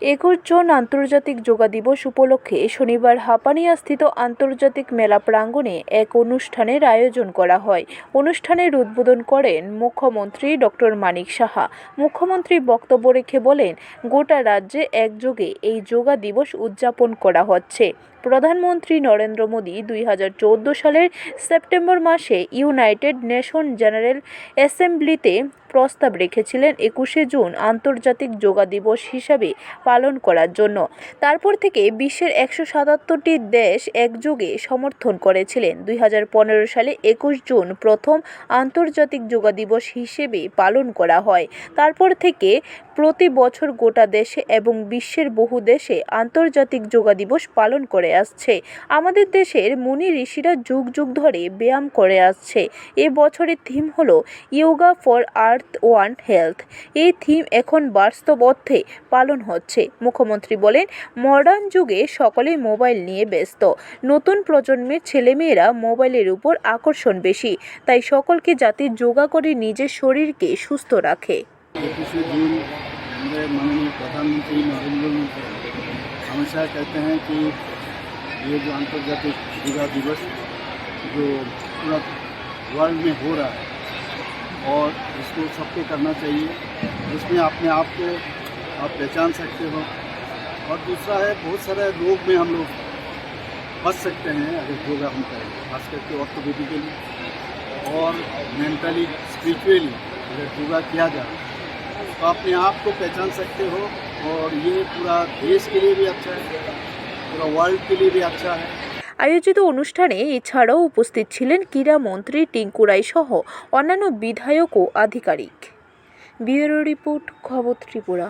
একুশ জুন আন্তর্জাতিক যোগা দিবস উপলক্ষে শনিবার হাপানিয়াস্থিত আন্তর্জাতিক মেলা প্রাঙ্গণে এক অনুষ্ঠানের আয়োজন করা হয়। অনুষ্ঠানের উদ্বোধন করেন মুখ্যমন্ত্রী ডক্টর মানিক সাহা। মুখ্যমন্ত্রী বক্তব্য রেখে বলেন, গোটা রাজ্যে একযোগে এই যোগা দিবস উদযাপন করা হচ্ছে। প্রধানমন্ত্রী নরেন্দ্র মোদী দুই হাজার চোদ্দ সালের সেপ্টেম্বর মাসে ইউনাইটেড নেশন জেনারেল অ্যাসেম্বলিতে প্রস্তাব রেখেছিলেন একুশে জুন আন্তর্জাতিক যোগা দিবস হিসাবে পালন করার জন্য। তারপর থেকে বিশ্বের একশো সাতাত্তরটি দেশ একযোগে সমর্থন করেছিলেন। দুই হাজার পনেরো সালে একুশ জুন প্রথম আন্তর্জাতিক যোগা দিবস হিসেবে পালন করা হয়। তারপর থেকে প্রতি বছর গোটা দেশে এবং বিশ্বের বহু দেশে আন্তর্জাতিক যোগা দিবস পালন করে আসছে। আমাদের দেশের মুনি ঋষিরা যুগ যুগ ধরে ব্যায়াম করে আসছে। এ বছরের থিম হল yoga for earth one health এই থিম এখন বাস্তব অর্থে পালন হচ্ছে। মুখ্যমন্ত্রী বলেন, মডার্ন যুগে সকলে মোবাইল নিয়ে ব্যস্ত। নতুন প্রজন্মের ছেলেমেয়েরা মোবাইলের উপর আকর্ষণ বেশি। তাই সকলকে যাতে যোগা করে নিজের শরীরকে সুস্থ রাখে। একুশে জুন हमारे माननीय प्रधानमंत्री नरेंद्र मोदी, हमेशा कहते हैं कि ये जो अंतर्जातिक योगा दिवस जो पूरा वर्ल्ड में हो रहा है और इसको सबको करना चाहिए, इसमें अपने आप को आप पहचान सकते हो। और दूसरा है, बहुत सारे रोग में हम लोग बच सकते हैं अगर योगा हम करें, खास करके ऑर्थोपेडिकली और मेंटली स्पिरिचुअली अगर योगा किया जाए तो अपने आप को पहचान सकते हो और ये पूरा देश के लिए भी अच्छा है पूरा वर्ल्ड के लिए भी अच्छा है আয়োজিত অনুষ্ঠানে এছাড়াও উপস্থিত ছিলেন ক্রীড়ামন্ত্রী টিঙ্কু রায় সহ অন্যান্য বিধায়ক ও আধিকারিক ব্যুরো রিপোর্ট খবর ত্রিপুরা